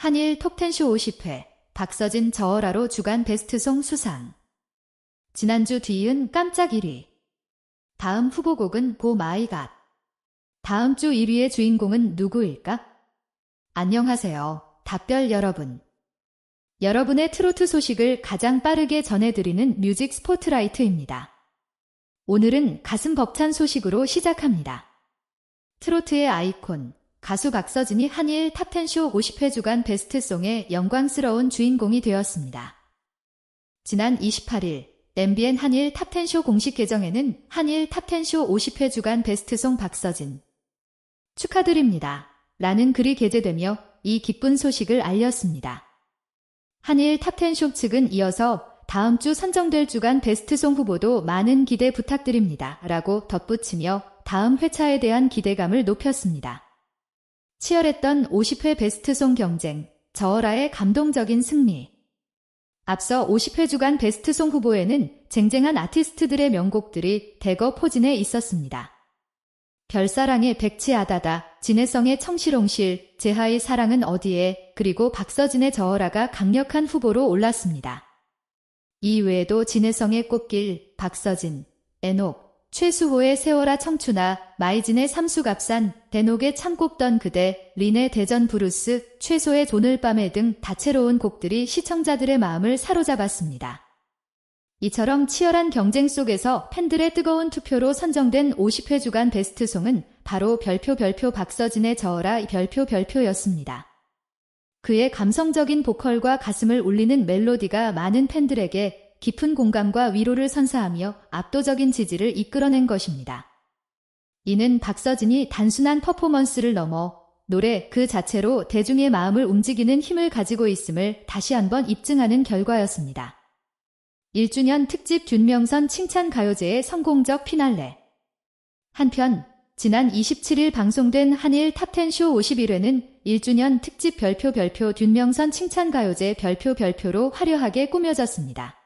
한일 톱텐쇼 50회 박서진 저어라로 주간 베스트송 수상 지난주 뒤이은 깜짝 1위 다음 후보곡은 고 마이갓 다음 주 1위의 주인공은 누구일까? 안녕하세요. 답별 여러분. 여러분의 트로트 소식을 가장 빠르게 전해드리는 뮤직 스포트라이트입니다. 오늘은 가슴 벅찬 소식으로 시작합니다. 트로트의 아이콘, 가수 박서진이 한일 탑10쇼 50회 주간 베스트송의 영광스러운 주인공이 되었습니다. 지난 28일 MBN 한일 탑10쇼 공식 계정에는 한일 탑10쇼 50회 주간 베스트송 박서진 축하드립니다. 라는 글이 게재되며 이 기쁜 소식을 알렸습니다. 한일 탑10쇼 측은 이어서 다음 주 선정될 주간 베스트송 후보도 많은 기대 부탁드립니다. 라고 덧붙이며 다음 회차에 대한 기대감을 높였습니다. 치열했던 50회 베스트송 경쟁, 저어라의 감동적인 승리. 앞서 50회 주간 베스트송 후보에는 쟁쟁한 아티스트들의 명곡들이 대거 포진해 있었습니다. 별사랑의 백치아다다, 진해성의 청실홍실, 제하의 사랑은 어디에, 그리고 박서진의 저어라가 강력한 후보로 올랐습니다. 이 외에도 진해성의 꽃길, 박서진, 애녹, 최수호의 세월아 청춘아, 마이진의 삼수갑산, 대녹의 참 꼽던 그대, 린의 대전 브루스, 최소의 오늘 밤에 등 다채로운 곡들이 시청자들의 마음을 사로잡았습니다. 이처럼 치열한 경쟁 속에서 팬들의 뜨거운 투표로 선정된 50회 주간 베스트송은 바로 별표 별표 박서진의 저어라 별표 별표였습니다. 그의 감성적인 보컬과 가슴을 울리는 멜로디가 많은 팬들에게 깊은 공감과 위로를 선사하며 압도적인 지지를 이끌어낸 것입니다. 이는 박서진이 단순한 퍼포먼스를 넘어 노래 그 자체로 대중의 마음을 움직이는 힘을 가지고 있음을 다시 한번 입증하는 결과였습니다. 1주년 특집 균명선 칭찬 가요제의 성공적 피날레. 한편 지난 27일 방송된 한일 탑10쇼 51회는 1주년 특집 별표 별표 균명선 칭찬 가요제 별표 별표로 화려하게 꾸며졌습니다.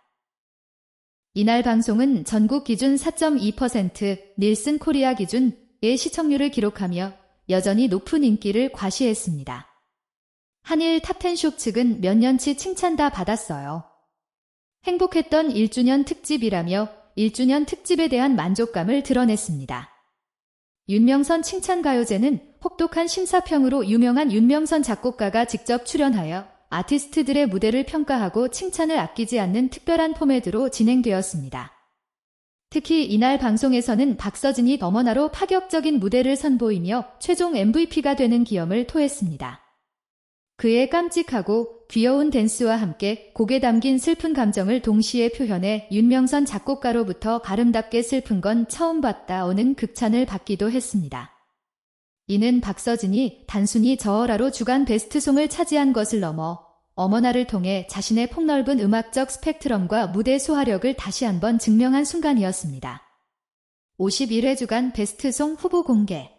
이날 방송은 전국 기준 4.2%, 닐슨 코리아 기준의 시청률을 기록하며 여전히 높은 인기를 과시했습니다. 한일 탑텐쇼 측은 몇 년치 칭찬 다 받았어요. 행복했던 1주년 특집이라며 1주년 특집에 대한 만족감을 드러냈습니다. 윤명선 칭찬가요제는 혹독한 심사평으로 유명한 윤명선 작곡가가 직접 출연하여 아티스트들의 무대를 평가하고 칭찬을 아끼지 않는 특별한 포맷으로 진행되었습니다. 특히 이날 방송에서는 박서진이 더머나로 파격적인 무대를 선보이며 최종 MVP가 되는 기염을 토했습니다. 그의 깜찍하고 귀여운 댄스와 함께 곡에 담긴 슬픈 감정을 동시에 표현해 윤명선 작곡가로부터 가름답게 슬픈 건 처음 봤다 오는 극찬을 받기도 했습니다. 이는 박서진이 단순히 저어라로 주간 베스트송을 차지한 것을 넘어 어머나를 통해 자신의 폭넓은 음악적 스펙트럼과 무대 소화력을 다시 한번 증명한 순간이었습니다. 51회 주간 베스트송 후보 공개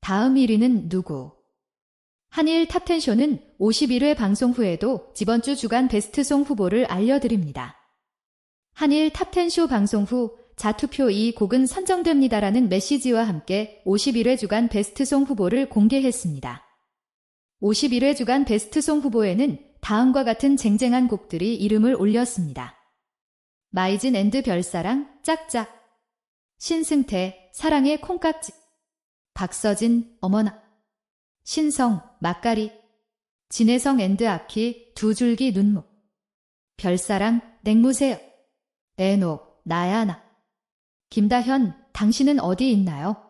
다음 1위는 누구? 한일 탑텐쇼는 51회 방송 후에도 지번주 주간 베스트송 후보를 알려드립니다. 한일 탑텐쇼 방송 후 자투표 이 곡은 선정됩니다라는 메시지와 함께 51회 주간 베스트송 후보를 공개했습니다. 51회 주간 베스트송 후보에는 다음과 같은 쟁쟁한 곡들이 이름을 올렸습니다. 마이진 앤드 별사랑, 짝짝, 신승태, 사랑의 콩깍지, 박서진, 어머나, 신성, 막가리, 진혜성 앤드 아키, 두 줄기 눈목, 별사랑, 냉무새, 애녹, 나야나. 김다현, 당신은 어디 있나요?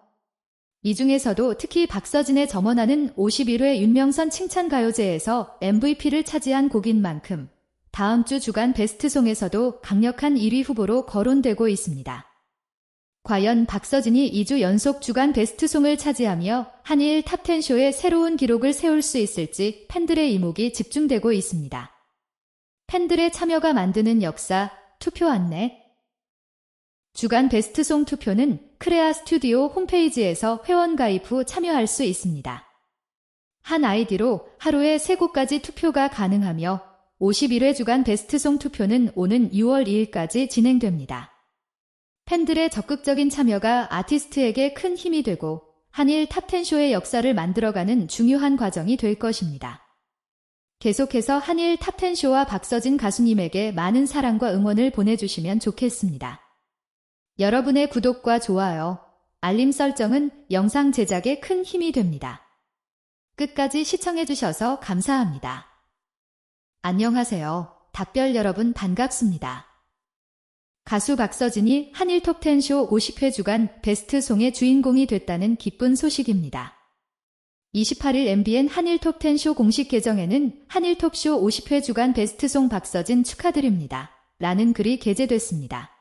이 중에서도 특히 박서진의 점원하는 51회 윤명선 칭찬가요제에서 MVP를 차지한 곡인 만큼 다음 주 주간 베스트송에서도 강력한 1위 후보로 거론되고 있습니다. 과연 박서진이 2주 연속 주간 베스트송을 차지하며 한일 탑10쇼의 새로운 기록을 세울 수 있을지 팬들의 이목이 집중되고 있습니다. 팬들의 참여가 만드는 역사, 투표 안내, 주간 베스트송 투표는 크레아 스튜디오 홈페이지에서 회원 가입 후 참여할 수 있습니다. 한 아이디로 하루에 3곡까지 투표가 가능하며 51회 주간 베스트송 투표는 오는 6월 2일까지 진행됩니다. 팬들의 적극적인 참여가 아티스트에게 큰 힘이 되고 한일 탑텐쇼의 역사를 만들어가는 중요한 과정이 될 것입니다. 계속해서 한일 탑텐쇼와 박서진 가수님에게 많은 사랑과 응원을 보내주시면 좋겠습니다. 여러분의 구독과 좋아요, 알림 설정은 영상 제작에 큰 힘이 됩니다. 끝까지 시청해주셔서 감사합니다. 안녕하세요. 답별 여러분 반갑습니다. 가수 박서진이 한일 톱10쇼 50회 주간 베스트 송의 주인공이 됐다는 기쁜 소식입니다. 28일 MBN 한일 톱10쇼 공식 계정에는 한일 톱쇼 50회 주간 베스트송 박서진 축하드립니다. 라는 글이 게재됐습니다.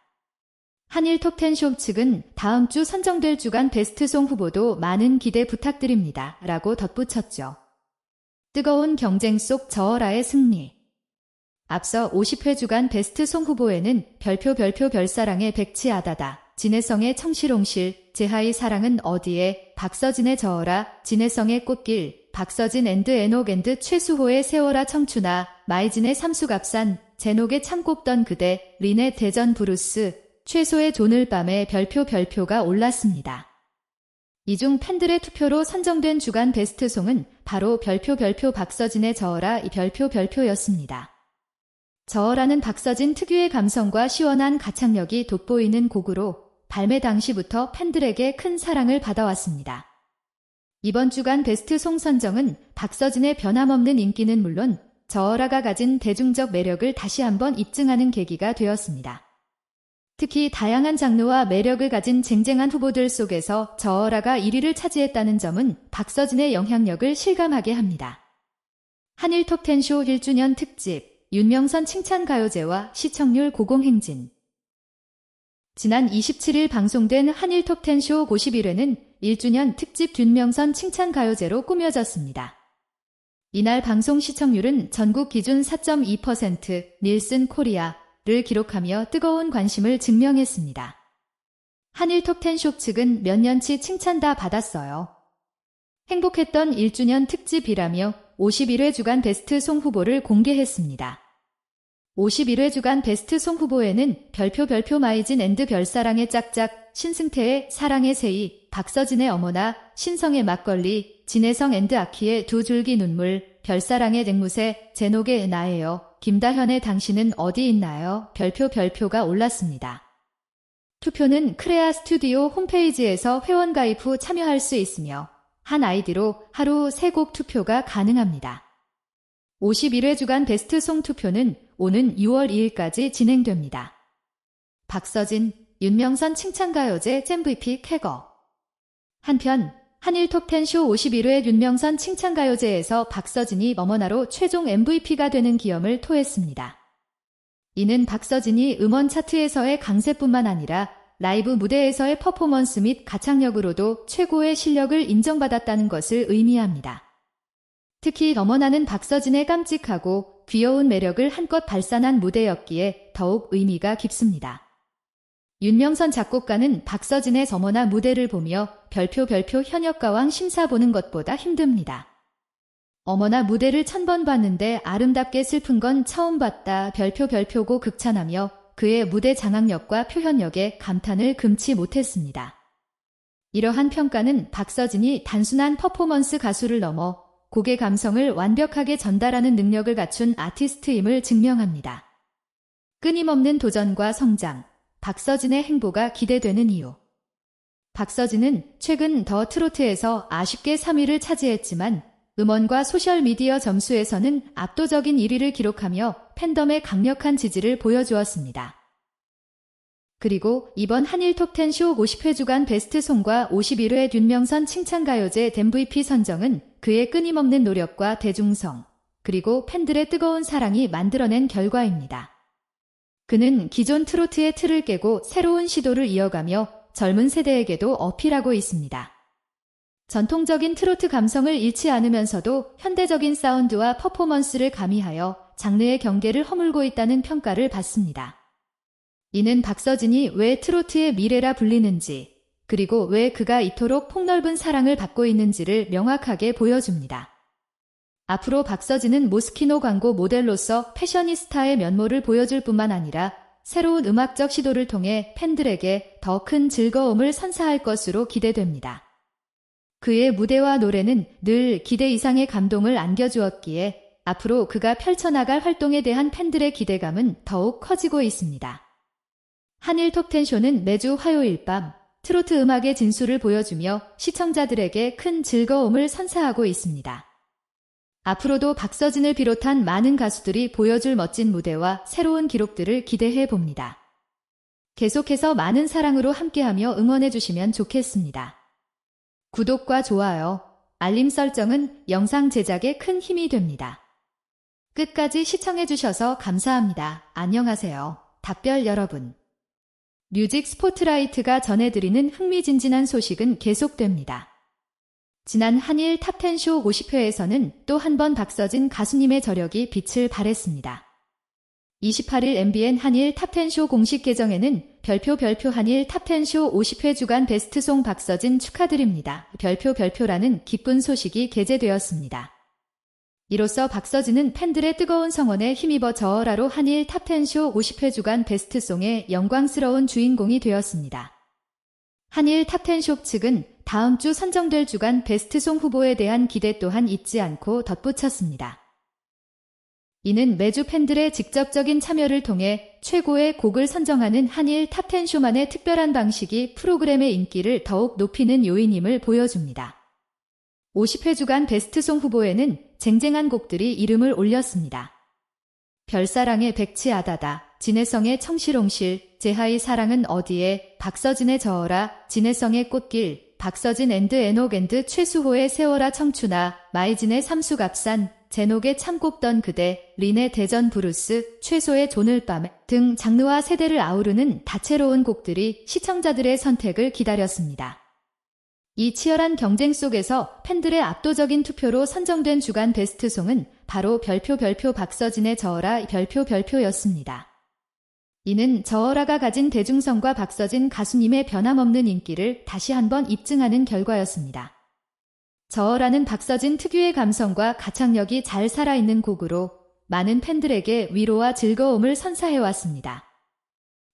한일 톱10쇼 측은 다음 주 선정될 주간 베스트송 후보도 많은 기대 부탁드립니다. 라고 덧붙였죠. 뜨거운 경쟁 속 저어라의 승리. 앞서 50회 주간 베스트송 후보에는 별표 별표 별사랑의 백치아다다, 진해성의 청실홍실, 제하의 사랑은 어디에, 박서진의 저어라, 진해성의 꽃길, 박서진 앤드 에녹 앤드 최수호의 세월아 청춘아, 마이진의 삼수갑산, 제녹의 참 꼽던 그대, 린의 대전 브루스, 최소의 조늘밤에 별표 별표가 올랐습니다. 이 중 팬들의 투표로 선정된 주간 베스트송은 바로 별표 별표 박서진의 저어라 이 별표 별표였습니다. 저어라는 박서진 특유의 감성과 시원한 가창력이 돋보이는 곡으로 발매 당시부터 팬들에게 큰 사랑을 받아왔습니다. 이번 주간 베스트 송 선정은 박서진의 변함없는 인기는 물론 저어라가 가진 대중적 매력을 다시 한번 입증하는 계기가 되었습니다. 특히 다양한 장르와 매력을 가진 쟁쟁한 후보들 속에서 저어라가 1위를 차지했다는 점은 박서진의 영향력을 실감하게 합니다. 한일 톱10쇼 1주년 특집 윤명선 칭찬 가요제와 시청률 고공행진 지난 27일 방송된 한일 톱10쇼 51회는 1주년 특집 윤명선 칭찬 가요제로 꾸며졌습니다. 이날 방송 시청률은 전국 기준 4.2% 닐슨 코리아 를 기록하며 뜨거운 관심을 증명했습니다. 한일 톱10쇼 측은 몇 년치 칭찬 다 받았어요. 행복했던 1주년 특집이라며 51회 주간 베스트 송 후보를 공개했습니다. 51회 주간 베스트 송 후보에는 별표 별표 마이진 앤드 별사랑의 짝짝, 신승태의 사랑의 세이, 박서진의 어머나, 신성의 막걸리, 진혜성 앤드 아키의 두 줄기 눈물, 별사랑의 쟁무새, 제녹의 나예요, 김다현의 당신은 어디 있나요? 별표 별표가 올랐습니다. 투표는 크레아 스튜디오 홈페이지에서 회원 가입 후 참여할 수 있으며 한 아이디로 하루 3곡 투표가 가능합니다. 51회 주간 베스트 송 투표는 오는 6월 2일까지 진행됩니다. 박서진, 윤명선 칭찬가요제 잼VP 쾌거 한편 한일 톱10쇼 51회 윤명선 칭찬가요제에서 박서진이 어머나로 최종 MVP가 되는 기염을 토했습니다. 이는 박서진이 음원 차트에서의 강세뿐만 아니라 라이브 무대에서의 퍼포먼스 및 가창력으로도 최고의 실력을 인정받았다는 것을 의미합니다. 특히 넘어나는 박서진의 깜찍하고 귀여운 매력을 한껏 발산한 무대였기에 더욱 의미가 깊습니다. 윤명선 작곡가는 박서진의 점어나 무대를 보며 별표 별표 현역가왕 심사 보는 것보다 힘듭니다. 어머나 무대를 천 번 봤는데 아름답게 슬픈 건 처음 봤다 별표 별표고 극찬하며 그의 무대 장악력과 표현력에 감탄을 금치 못했습니다. 이러한 평가는 박서진이 단순한 퍼포먼스 가수를 넘어 곡의 감성을 완벽하게 전달하는 능력을 갖춘 아티스트임을 증명합니다. 끊임없는 도전과 성장, 박서진의 행보가 기대되는 이유. 박서진은 최근 더 트로트에서 아쉽게 3위를 차지했지만 음원과 소셜미디어 점수에서는 압도적인 1위를 기록하며 팬덤의 강력한 지지를 보여주었습니다. 그리고 이번 한일 톱10 쇼 50회 주간 베스트 송과 51회 윤명선 칭찬가요제 MVP 선정은 그의 끊임없는 노력과 대중성, 그리고 팬들의 뜨거운 사랑이 만들어낸 결과입니다. 그는 기존 트로트의 틀을 깨고 새로운 시도를 이어가며 젊은 세대에게도 어필하고 있습니다. 전통적인 트로트 감성을 잃지 않으면서도 현대적인 사운드와 퍼포먼스를 가미하여 장르의 경계를 허물고 있다는 평가를 받습니다. 이는 박서진이 왜 트로트의 미래라 불리는지, 그리고 왜 그가 이토록 폭넓은 사랑을 받고 있는지를 명확하게 보여줍니다. 앞으로 박서진은 모스키노 광고 모델로서 패셔니스타의 면모를 보여줄 뿐만 아니라 새로운 음악적 시도를 통해 팬들에게 더 큰 즐거움을 선사할 것으로 기대됩니다. 그의 무대와 노래는 늘 기대 이상의 감동을 안겨주었기에 앞으로 그가 펼쳐나갈 활동에 대한 팬들의 기대감은 더욱 커지고 있습니다. 한일 톱텐쇼는 매주 화요일 밤 트로트 음악의 진수를 보여주며 시청자들에게 큰 즐거움을 선사하고 있습니다. 앞으로도 박서진을 비롯한 많은 가수들이 보여줄 멋진 무대와 새로운 기록들을 기대해 봅니다. 계속해서 많은 사랑으로 함께하며 응원해 주시면 좋겠습니다. 구독과 좋아요, 알림 설정은 영상 제작에 큰 힘이 됩니다. 끝까지 시청해 주셔서 감사합니다. 안녕하세요. 답별 여러분. 뮤직 스포트라이트가 전해드리는 흥미진진한 소식은 계속됩니다. 지난 한일 탑10쇼 50회에서는 또 한 번 박서진 가수님의 저력이 빛을 발했습니다. 28일 MBN 한일 탑10쇼 공식 계정에는 별표 별표 한일 탑10쇼 50회 주간 베스트송 박서진 축하드립니다. 별표 별표라는 기쁜 소식이 게재되었습니다. 이로써 박서진은 팬들의 뜨거운 성원에 힘입어 저어라로 한일 탑10쇼 50회 주간 베스트송의 영광스러운 주인공이 되었습니다. 한일 탑10쇼 측은 다음 주 선정될 주간 베스트송 후보에 대한 기대 또한 잊지 않고 덧붙였습니다. 이는 매주 팬들의 직접적인 참여를 통해 최고의 곡을 선정하는 한일 탑10 쇼만의 특별한 방식이 프로그램의 인기를 더욱 높이는 요인임을 보여줍니다. 50회 주간 베스트송 후보에는 쟁쟁한 곡들이 이름을 올렸습니다. 별사랑의 백치아다다, 진해성의 청실홍실, 제하의 사랑은 어디에, 박서진의 저어라, 진해성의 꽃길, 박서진 앤드 에녹 앤드 최수호의 세월아 청춘아, 마이진의 삼수갑산, 제녹의 참곡던 그대, 린의 대전 브루스, 최소의 조늘밤 등 장르와 세대를 아우르는 다채로운 곡들이 시청자들의 선택을 기다렸습니다. 이 치열한 경쟁 속에서 팬들의 압도적인 투표로 선정된 주간 베스트송은 바로 별표 별표 박서진의 저어라 별표 별표였습니다. 이는 저어라가 가진 대중성과 박서진 가수님의 변함없는 인기를 다시 한번 입증하는 결과였습니다. 저어라는 박서진 특유의 감성과 가창력이 잘 살아있는 곡으로 많은 팬들에게 위로와 즐거움을 선사해왔습니다.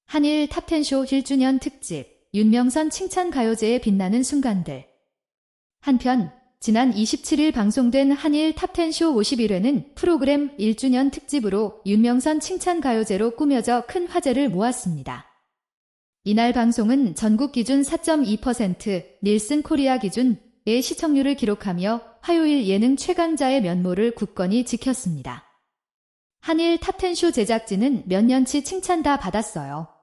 한일 탑텐쇼 1주년 특집 윤명선 칭찬 가요제에 빛나는 순간들 한편 지난 27일 방송된 한일 탑텐쇼 51회는 프로그램 1주년 특집으로 윤명선 칭찬 가요제로 꾸며져 큰 화제를 모았습니다. 이날 방송은 전국 기준 4.2%, 닐슨 코리아 기준 의 시청률을 기록하며 화요일 예능 최강자의 면모를 굳건히 지켰습니다. 한일 탑텐쇼 제작진은 몇 년치 칭찬 다 받았어요.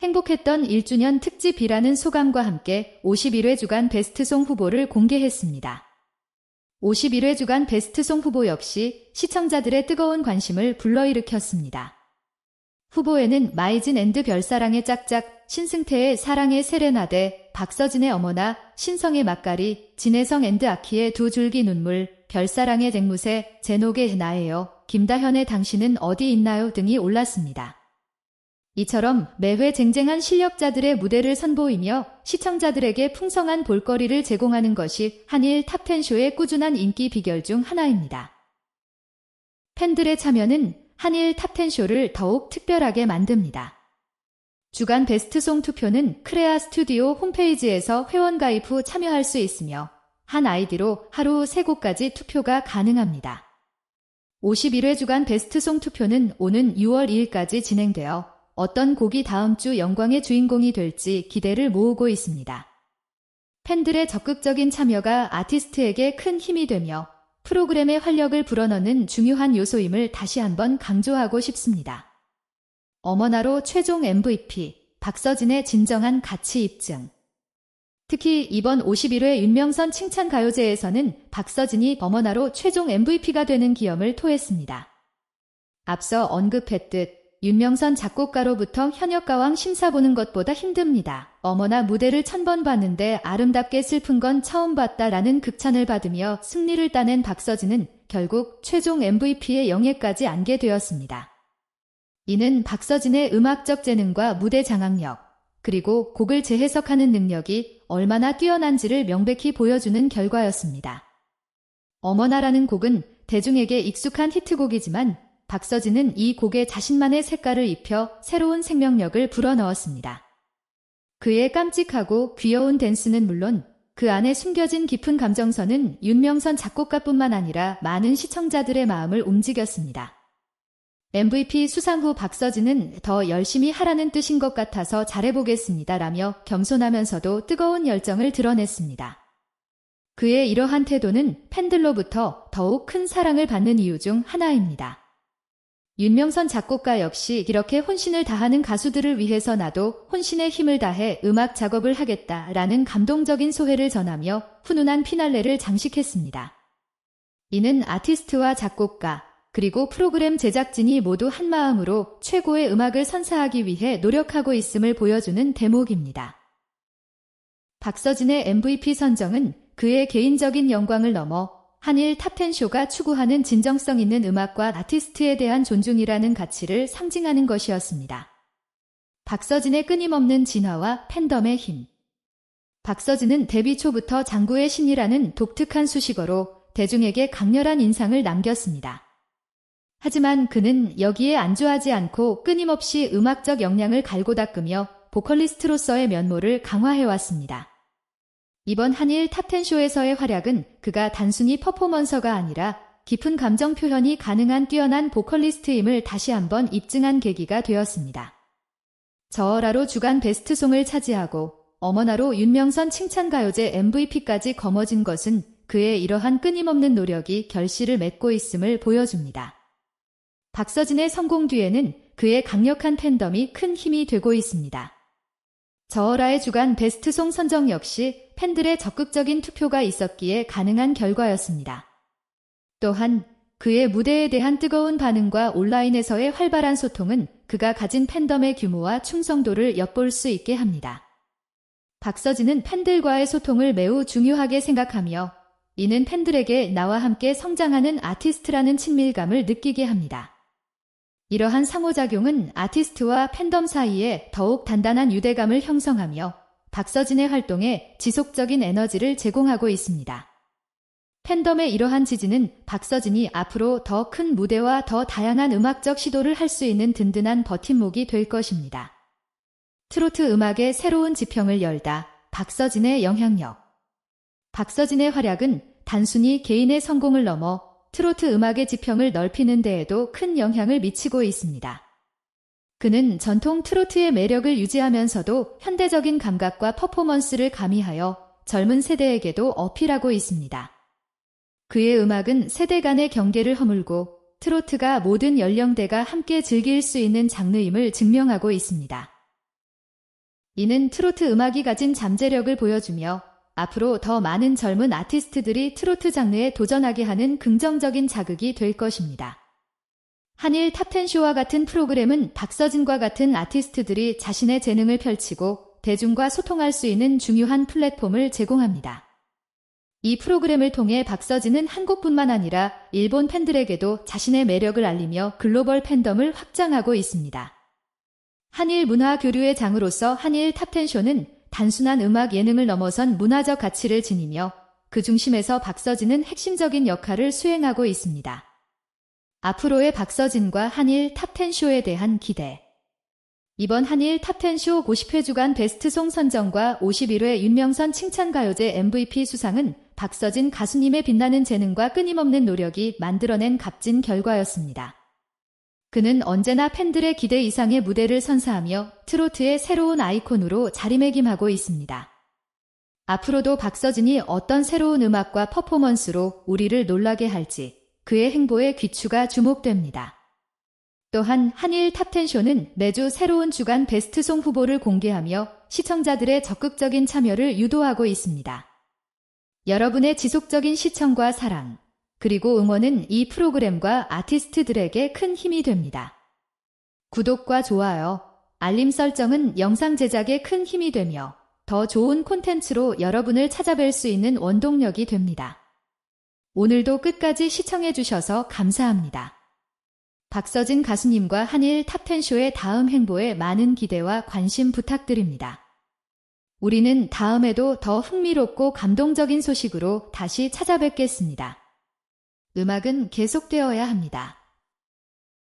행복했던 1주년 특집이라는 소감과 함께 51회 주간 베스트송 후보를 공개했습니다. 51회 주간 베스트송 후보 역시 시청자들의 뜨거운 관심을 불러일으켰습니다. 후보에는 마이진 앤드 별사랑의 짝짝, 신승태의 사랑의 세레나데, 박서진의 어머나, 신성의 맛가리, 진혜성 앤드 아키의 두 줄기 눈물, 별사랑의 쟁무새, 제녹의 나예요, 김다현의 당신은 어디 있나요 등이 올랐습니다. 이처럼 매회 쟁쟁한 실력자들의 무대를 선보이며 시청자들에게 풍성한 볼거리를 제공하는 것이 한일 탑텐쇼의 꾸준한 인기 비결 중 하나입니다. 팬들의 참여는 한일 탑텐쇼를 더욱 특별하게 만듭니다. 주간 베스트송 투표는 크레아 스튜디오 홈페이지에서 회원 가입 후 참여할 수 있으며 한 아이디로 하루 3곡까지 투표가 가능합니다. 51회 주간 베스트송 투표는 오는 6월 2일까지 진행되어 어떤 곡이 다음 주 영광의 주인공이 될지 기대를 모으고 있습니다. 팬들의 적극적인 참여가 아티스트에게 큰 힘이 되며 프로그램의 활력을 불어넣는 중요한 요소임을 다시 한번 강조하고 싶습니다. 어머나로 최종 MVP, 박서진의 진정한 가치 입증. 특히 이번 51회 윤명선 칭찬 가요제에서는 박서진이 어머나로 최종 MVP가 되는 기염을 토했습니다. 앞서 언급했듯 윤명선 작곡가로부터 현역가왕 심사 보는 것보다 힘듭니다. 어머나 무대를 천 번 봤는데 아름답게 슬픈 건 처음 봤다라는 극찬을 받으며 승리를 따낸 박서진은 결국 최종 MVP의 영예까지 안게 되었습니다. 이는 박서진의 음악적 재능과 무대 장악력, 그리고 곡을 재해석하는 능력이 얼마나 뛰어난지를 명백히 보여주는 결과였습니다. 어머나라는 곡은 대중에게 익숙한 히트곡이지만 박서진은 이 곡에 자신만의 색깔을 입혀 새로운 생명력을 불어넣었습니다. 그의 깜찍하고 귀여운 댄스는 물론 그 안에 숨겨진 깊은 감정선은 윤명선 작곡가뿐만 아니라 많은 시청자들의 마음을 움직였습니다. MVP 수상 후 박서진은 더 열심히 하라는 뜻인 것 같아서 잘해보겠습니다 라며 겸손하면서도 뜨거운 열정을 드러냈습니다. 그의 이러한 태도는 팬들로부터 더욱 큰 사랑을 받는 이유 중 하나입니다. 윤명선 작곡가 역시 이렇게 혼신을 다하는 가수들을 위해서 나도 혼신의 힘을 다해 음악 작업을 하겠다라는 감동적인 소회를 전하며 훈훈한 피날레를 장식했습니다. 이는 아티스트와 작곡가, 그리고 프로그램 제작진이 모두 한마음으로 최고의 음악을 선사하기 위해 노력하고 있음을 보여주는 대목입니다. 박서진의 MVP 선정은 그의 개인적인 영광을 넘어 한일 탑10쇼가 추구하는 진정성 있는 음악과 아티스트에 대한 존중이라는 가치를 상징하는 것이었습니다. 박서진의 끊임없는 진화와 팬덤의 힘. 박서진은 데뷔 초부터 장구의 신이라는 독특한 수식어로 대중에게 강렬한 인상을 남겼습니다. 하지만 그는 여기에 안주하지 않고 끊임없이 음악적 역량을 갈고 닦으며 보컬리스트로서의 면모를 강화해왔습니다. 이번 한일 탑텐쇼에서의 활약은 그가 단순히 퍼포먼서가 아니라 깊은 감정 표현이 가능한 뛰어난 보컬리스트임을 다시 한번 입증한 계기가 되었습니다. 저어라로 주간 베스트송을 차지하고 어머나로 윤명선 칭찬가요제 MVP까지 거머쥔 것은 그의 이러한 끊임없는 노력이 결실을 맺고 있음을 보여줍니다. 박서진의 성공 뒤에는 그의 강력한 팬덤이 큰 힘이 되고 있습니다. 저어라의 주간 베스트송 선정 역시 팬들의 적극적인 투표가 있었기에 가능한 결과였습니다. 또한 그의 무대에 대한 뜨거운 반응과 온라인에서의 활발한 소통은 그가 가진 팬덤의 규모와 충성도를 엿볼 수 있게 합니다. 박서진은 팬들과의 소통을 매우 중요하게 생각하며 이는 팬들에게 나와 함께 성장하는 아티스트라는 친밀감을 느끼게 합니다. 이러한 상호작용은 아티스트와 팬덤 사이에 더욱 단단한 유대감을 형성하며 박서진의 활동에 지속적인 에너지를 제공하고 있습니다. 팬덤의 이러한 지지는 박서진이 앞으로 더 큰 무대와 더 다양한 음악적 시도를 할 수 있는 든든한 버팀목이 될 것입니다. 트로트 음악의 새로운 지평을 열다 박서진의 영향력 박서진의 활약은 단순히 개인의 성공을 넘어 트로트 음악의 지평을 넓히는 데에도 큰 영향을 미치고 있습니다. 그는 전통 트로트의 매력을 유지하면서도 현대적인 감각과 퍼포먼스를 가미하여 젊은 세대에게도 어필하고 있습니다. 그의 음악은 세대 간의 경계를 허물고 트로트가 모든 연령대가 함께 즐길 수 있는 장르임을 증명하고 있습니다. 이는 트로트 음악이 가진 잠재력을 보여주며 앞으로 더 많은 젊은 아티스트들이 트로트 장르에 도전하게 하는 긍정적인 자극이 될 것입니다. 한일 탑텐쇼와 같은 프로그램은 박서진과 같은 아티스트들이 자신의 재능을 펼치고 대중과 소통할 수 있는 중요한 플랫폼을 제공합니다. 이 프로그램을 통해 박서진은 한국뿐만 아니라 일본 팬들에게도 자신의 매력을 알리며 글로벌 팬덤을 확장하고 있습니다. 한일 문화 교류의 장으로서 한일 탑텐쇼는 단순한 음악 예능을 넘어선 문화적 가치를 지니며 그 중심에서 박서진은 핵심적인 역할을 수행하고 있습니다. 앞으로의 박서진과 한일 탑10쇼에 대한 기대 이번 한일 탑10쇼 50회 주간 베스트송 선정과 51회 윤명선 칭찬가요제 MVP 수상은 박서진 가수님의 빛나는 재능과 끊임없는 노력이 만들어낸 값진 결과였습니다. 그는 언제나 팬들의 기대 이상의 무대를 선사하며 트로트의 새로운 아이콘으로 자리매김하고 있습니다. 앞으로도 박서진이 어떤 새로운 음악과 퍼포먼스로 우리를 놀라게 할지 그의 행보에 귀추가 주목됩니다. 또한 한일 탑텐쇼는 매주 새로운 주간 베스트송 후보를 공개하며 시청자들의 적극적인 참여를 유도하고 있습니다. 여러분의 지속적인 시청과 사랑, 그리고 응원은 이 프로그램과 아티스트들에게 큰 힘이 됩니다. 구독과 좋아요, 알림 설정은 영상 제작에 큰 힘이 되며 더 좋은 콘텐츠로 여러분을 찾아뵐 수 있는 원동력이 됩니다. 오늘도 끝까지 시청해주셔서 감사합니다. 박서진 가수님과 한일 탑텐쇼의 다음 행보에 많은 기대와 관심 부탁드립니다. 우리는 다음에도 더 흥미롭고 감동적인 소식으로 다시 찾아뵙겠습니다. 음악은 계속되어야 합니다.